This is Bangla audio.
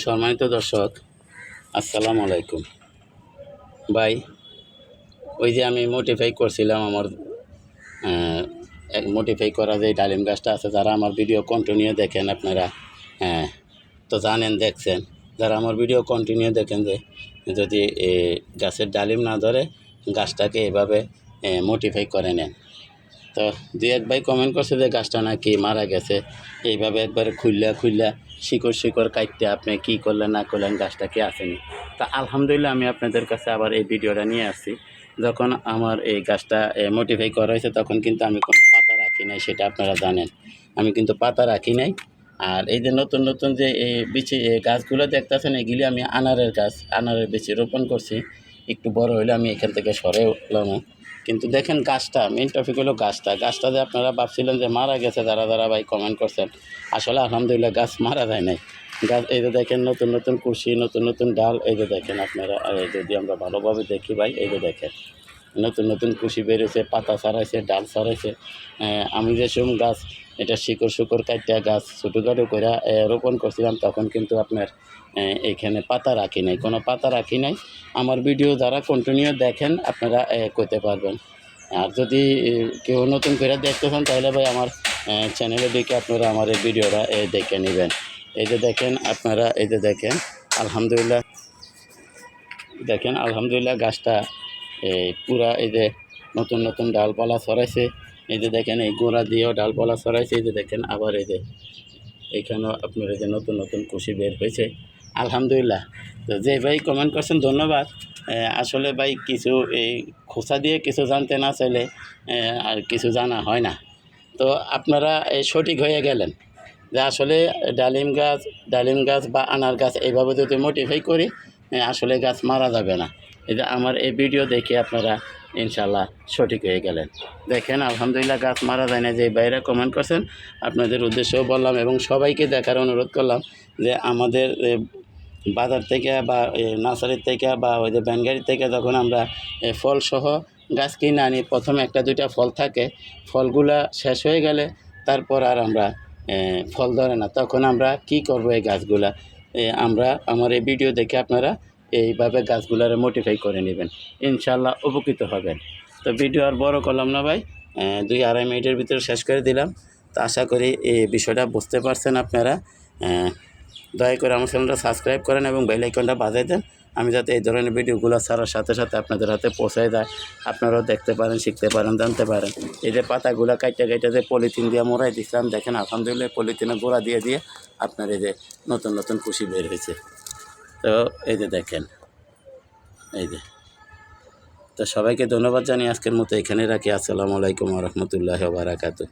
সম্মানিত দর্শক আসসালামু আলাইকুম। ভাই ওই যে আমি মোটিফাই করছিলাম আমার মোটিফাই করা যে ডালিম গাছটা আছে যারা আমার ভিডিও কন্টিনিউ দেখেন আপনারা হ্যাঁ, তো জানেন দেখছেন। যারা আমার ভিডিও কন্টিনিউ দেখেন যে যদি গাছের ডালিম না ধরে গাছটাকে এভাবে মোটিফাই করে নেন। তো দুই এক ভাই কমেন্ট করছে যে গাছটা নাকি মারা গেছে। এইভাবে একবারে খুললা খুললা শিকড় শিকড় কাটতে আপনি কি করলেন, না করলেন, গাছটা কি আসেনি তা আলহামদুলিল্লাহ আমি আপনাদের কাছে আবার এই ভিডিওটা নিয়ে আসছি। যখন আমার এই গাছটা মোটিফাই করা হয়েছে, তখন কিন্তু আমি কোনো পাতা রাখি নাই, সেটা আপনারা জানেন। আমি কিন্তু পাতা রাখি নাই। আর এই যে নতুন নতুন যে এই বিচি গাছগুলো দেখতেছেন, এগুলি আমি আনারের গাছ, আনারের বিচি রোপণ করছি। একটু বড় হলে আমি এখান থেকে সরে উঠলাম কিন্তু দেখেন গাছটা মেন টপিক হলো গাছটা। গাছটা যে আপনারা ভাবছিলেন যে মারা গেছে, যারা যারা ভাই কমেন্ট করছেন, আসলে আলহামদুলিল্লাহ গাছ মারা যায় নাই। গাছ, এই যে দেখেন নতুন নতুন কুশি, নতুন নতুন ডাল, এই যে দেখেন আপনারা যদি আমরা ভালোভাবে দেখি ভাই, এই যে দেখেন, নতুন নতুন কুশি বেরিয়েছে পাতা ছাড়াইছে, ডাল ছাড়াইছে। আমি যে গাছ এটা শিকড় শুকড় কাটিয়া গাছ ছোটোখাটো করে রোপণ করছিলাম, তখন কিন্তু আপনার এখানে পাতা রাখি নাই। কোনো পাতা রাখি নাই। আমার ভিডিও যারা কন্টিনিউ দেখেন, আপনারা করতে পারবেন। আর যদি কেউ নতুন করে দেখতে চান, তাহলে ভাই আমার চ্যানেলে দেখে আপনারা আমার এই ভিডিওটা দেখে নেবেন। এই যে দেখেন আপনারা, এই যে দেখেন, আলহামদুলিল্লাহ। দেখেন, আলহামদুলিল্লাহ গাছটা এই পুরা এই যে নতুন নতুন ডালপালা ছড়াইছে। এই যে দেখেন, এই গোড়া দিয়েও ডালপালা ছড়াইছে, এই যে দেখেন, আবার এই যে এইখানেও আপনার এই যে নতুন নতুন কুশি বের হয়েছে। আলহামদুলিল্লাহ। তো যে ভাই কমেন্ট করছেন, ধন্যবাদ। আসলে ভাই কিছু এই খোসা দিয়ে কিছু জানতে না চাইলে আর কিছু জানা হয় না। তো আপনারা এই সঠিক হয়ে গেলেন। যে আসলে ডালিম গাছ ডালিম গাছ বা আনার গাছ এইভাবে যদি মোটিফাই করি আসলে গাছ মারা যাবে না। যে আমার এই ভিডিও দেখে আপনারা ইনশাল্লাহ সঠিক হয়ে গেলেন। দেখেন, আলহামদুলিল্লাহ গাছ মারা যায় না যে বাইরে কমেন্ট করছেন, আপনাদের উদ্দেশ্যও বললাম এবং সবাইকে দেখার অনুরোধ করলাম যে আমাদের বাজার থেকে বা নার্সারির থেকে বা ওই যে ব্যানগাড়ি থেকে যখন আমরা ফলসহ গাছ কিনে আনি, প্রথমে একটা দুইটা ফল থাকে, ফলগুলা শেষ হয়ে গেলে তারপর আর আমরা ফল ধরে না। তখন আমরা কি করব এই গাছগুলা? আমরা, আমার এই ভিডিও দেখে আপনারা এইভাবে গাছগুলারে মোটিফাই করে নেবেন। ইনশাল্লাহ উপকৃত হবেন। তো ভিডিও আর বড় করলাম না ভাই দুই আড়াই মিনিটের ভিতরে শেষ করে দিলাম। তো আশা করি এই বিষয়টা বুঝতে পারছেন আপনারা। দয়া করে আমার চ্যানেলটা সাবস্ক্রাইব করেন এবং বেল আইকনটা বাজাই দেন। আমি যাতে এই ধরনের ভিডিওগুলো ছাড়ার সাথে সাথে আপনাদের হাতে পৌঁছায় দেয়। আপনারাও দেখতে পারেন, শিখতে পারেন, জানতে পারেন। এই যে পাতাগুলো কাইটে কাইটে যে পলিথিন দিয়ে মোড়াই দিচ্ছিলাম দেখেন আলহামদুলিল্লাহ পলিথিনে গোড়া দিয়ে দিয়ে আপনার এই যে নতুন নতুন খুশি বের হয়েছে। তো এই যে দেখেন, এই যে। তো সবাইকে ধন্যবাদ জানিয়ে আজকের মতো এখানে রাখি। আসসালামু আলাইকুম রহমতুল্লাহ বারাকাতু